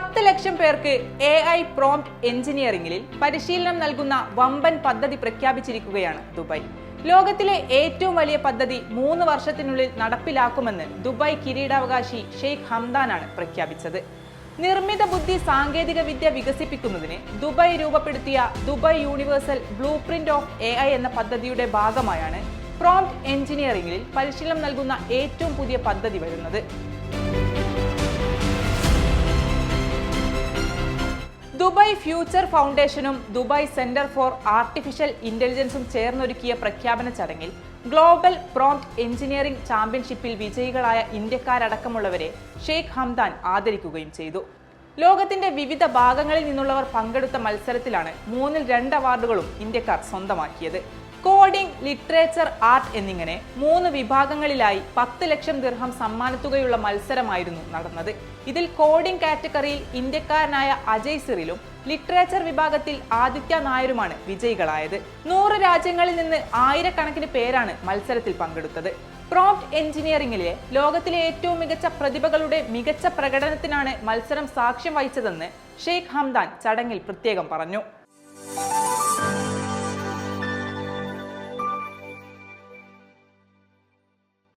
പത്ത് ലക്ഷം പേർക്ക് A I prompt എഞ്ചിനീയറിംഗിൽ പരിശീലനം നൽകുന്ന വമ്പൻ പദ്ധതി പ്രഖ്യാപിച്ചിരിക്കുകയാണ് ദുബായ്. ലോകത്തിലെ ഏറ്റവും വലിയ പദ്ധതി മൂന്ന് വർഷത്തിനുള്ളിൽ നടപ്പിലാക്കുമെന്ന് ദുബായ് കിരീടാവകാശി ഷെയ്ഖ് ഹംദാനാണ് പ്രഖ്യാപിച്ചത്. നിർമ്മിത ബുദ്ധി സാങ്കേതിക വിദ്യ വികസിപ്പിക്കുന്നതിന് ദുബായ് രൂപപ്പെടുത്തിയ Dubai universal blueprint of A I എന്ന പദ്ധതിയുടെ ഭാഗമായാണ് പ്രോംപ്റ്റ് എഞ്ചിനീയറിംഗിൽ പരിശീലനം നൽകുന്ന ഏറ്റവും പുതിയ പദ്ധതി വരുന്നത്. ദുബായ് ഫ്യൂച്ചർ ഫൗണ്ടേഷനും ദുബായ് സെന്റർ ഫോർ ആർട്ടിഫിഷ്യൽ ഇന്റലിജൻസും ചേർന്നൊരുക്കിയ പ്രഖ്യാപന ചടങ്ങിൽ ഗ്ലോബൽ പ്രോംപ്റ്റ് എഞ്ചിനീയറിംഗ് ചാമ്പ്യൻഷിപ്പിൽ വിജയികളായ ഇന്ത്യക്കാരടക്കമുള്ളവരെ ഷെയ്ഖ് ഹംദാൻ ആദരിക്കുകയും ചെയ്തു. ലോകത്തിന്റെ വിവിധ ഭാഗങ്ങളിൽ നിന്നുള്ളവർ പങ്കെടുത്ത മത്സരത്തിലാണ് മൂന്നിൽ രണ്ട് അവാർഡുകളും ഇന്ത്യക്കാർ സ്വന്തമാക്കിയത്. കോഡിംഗ് ലിറ്ററേച്ചർ ആർട്ട് എന്നിങ്ങനെ മൂന്ന് വിഭാഗങ്ങളിലായി പത്ത് ലക്ഷം ദീർഘം സമ്മാനത്തുകയുള്ള മത്സരമായിരുന്നു നടന്നത്. ഇതിൽ കോഡിംഗ് കാറ്റഗറിയിൽ ഇന്ത്യക്കാരനായ അജയ് സിറിലും ലിറ്ററേച്ചർ വിഭാഗത്തിൽ ആദിത്യ നായരുമാണ് വിജയികളായത്. നൂറ് രാജ്യങ്ങളിൽ നിന്ന് ആയിരക്കണക്കിന് പേരാണ് മത്സരത്തിൽ പങ്കെടുത്തത്. പ്രോംപ്റ്റ് എഞ്ചിനീയറിംഗിലെ ലോകത്തിലെ ഏറ്റവും മികച്ച പ്രതിഭകളുടെ മികച്ച പ്രകടനത്തിനാണ് മത്സരം സാക്ഷ്യം വഹിച്ചതെന്ന് ഷെയ്ഖ് ഹംദാൻ ചടങ്ങിൽ പ്രത്യേകം പറഞ്ഞു.